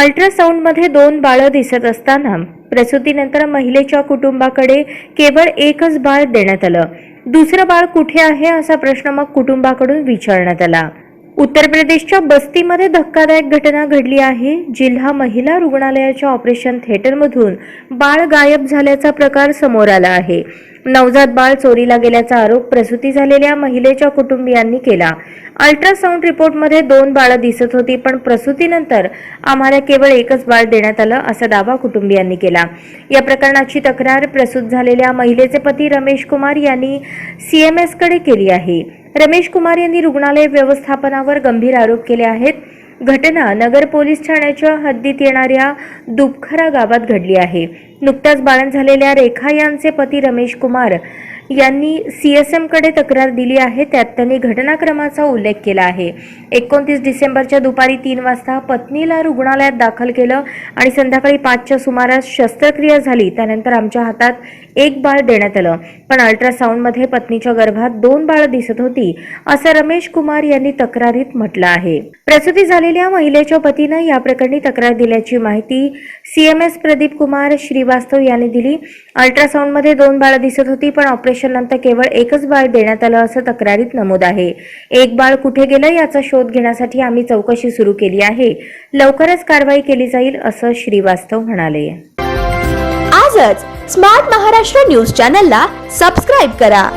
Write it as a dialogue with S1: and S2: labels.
S1: अल्ट्रासाऊंडमध्ये दोन बाळं दिसत असताना प्रसूतीनंतर महिलेच्या कुटुंबाकडे केवळ एकच बाळ देण्यात आलं. दुसरं बाळ कुठे आहे असा प्रश्न मग कुटुंबाकडून विचारण्यात आला. उत्तर प्रदेशच्या बस्तीमध्ये धक्कादायक घटना घडली आहे. जिल्हा महिला रुग्णालयाच्या ऑपरेशन थिएटरमधून बाळ गायब झाल्याचा प्रकार समोर आला आहे. नवजात बाळ चोरीला गेल्याचा आरोप प्रसूती झालेल्या महिलेच्या कुटुंबियांनी केला. अल्ट्रासाऊंड रिपोर्टमध्ये दोन बाळं दिसत होती पण प्रसूतीनंतर आम्हाला केवळ एकच बाळ देण्यात आलं असा दावा कुटुंबियांनी केला. या प्रकरणाची तक्रार प्रसूत झालेल्या महिलेचे पती रमेश कुमार यांनी सीएमएसकडे केली आहे. रमेश कुमार यांनी रुग्णालय व्यवस्थापनावर गंभीर आरोप केले आहेत. घटना नगर पोलीस ठाण्याच्या हद्दीत येणाऱ्या दुपखरा गावात घडली आहे. नुकत्याच बाळण झालेल्या रेखा यांचे पती रमेश कुमार यांनी सीएसएमकडे तक्रार दिली आहे. त्यात त्यांनी घटनाक्रमाचा उल्लेख केला आहे. एकोणतीस डिसेंबरच्या दुपारी तीन वाजता पत्नीला रुग्णालयात दाखल केलं आणि संध्याकाळी पाचच्या सुमारास शस्त्रक्रिया झाली. त्यानंतर आमच्या हातात एक बाळ देण्यात आलं. पण अल्ट्रासाऊंडमध्ये पत्नीच्या गर्भात दोन बाळ दिसत होती असं रमेश कुमार यांनी तक्रारीत म्हटलं आहे. प्रसूती झालेल्या महिलेच्या पतीनं या प्रकरणी तक्रार दिल्याची माहिती सीएमएस प्रदीप कुमार श्रीवास्तव यांनी दिली. अल्ट्रासाऊंडमध्ये दोन बाळ दिसत होती पण ऑपरेशन ऑपरेशननंतर केवळ एकच बाळ देण्यात आलं असं तक्रारीत नमूद आहे. एक बाळ कुठे गेलं याचा शोध घेण्यासाठी आम्ही चौकशी सुरू केली आहे. लवकरच कारवाई केली जाईल असं श्रीवास्तव म्हणाले.
S2: आजच स्मार्ट महाराष्ट्र न्यूज चॅनलला सबस्क्राईब करा.